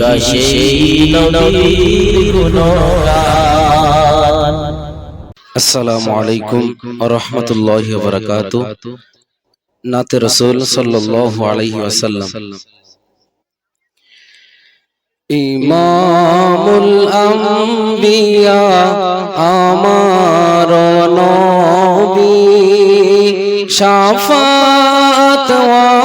গাহি সেই নবীর গুণগান আসসালামু আলাইকুম রহমতুল্লাহ বরকাত নাতে রসুল সাল্লাল্লাহু আলাইহি ওয়াসাল্লাম ইমামুল আম্বিয়া আমার নবী শাফাত ওয়ালা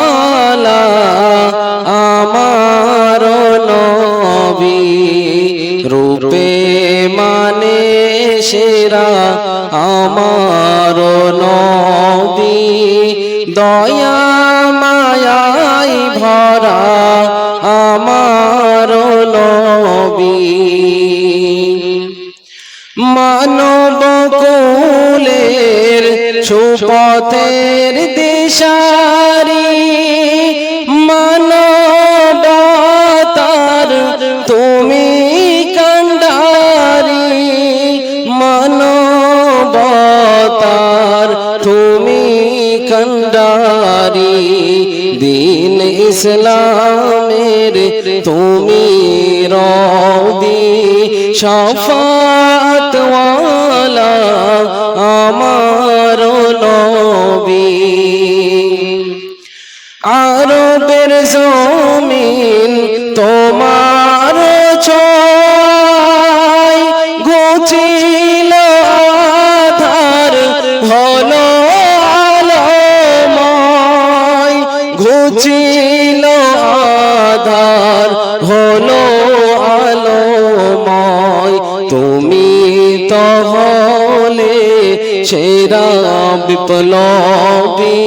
সেরা আমার নবী। দয়া মায়াই ভরা আমার নবী। মানব কুলের সুপথের দিশারি। মানবতার কান্ডারি দিন ইসলামের তুমি রদি শফাত ওয়ালা আমার নবী। আরবের জমিন তোমার ছয় ঘুচিল আধার, হলো আলোময়। তুমি তহলে সেরা বিপ্লবী।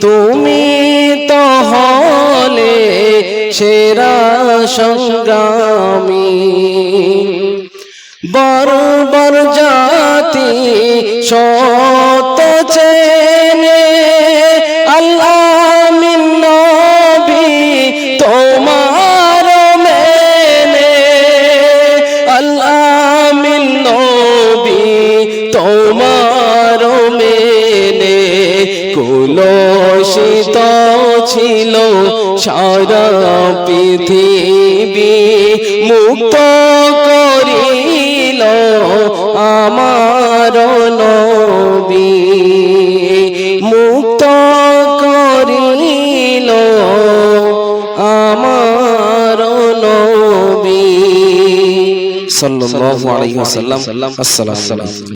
তুমি তো তহলে সেরা সংগ্রামী। বর্বর জাতি সত কুলসিত ছিল সারা পৃথিবী মুক্ত করিল আমার নবী। মুক্ত করিল আমার নবী। সাল্লাল্লাহু আলাইহি ওয়াসাল্লাম। আসসালামু আলাইকুম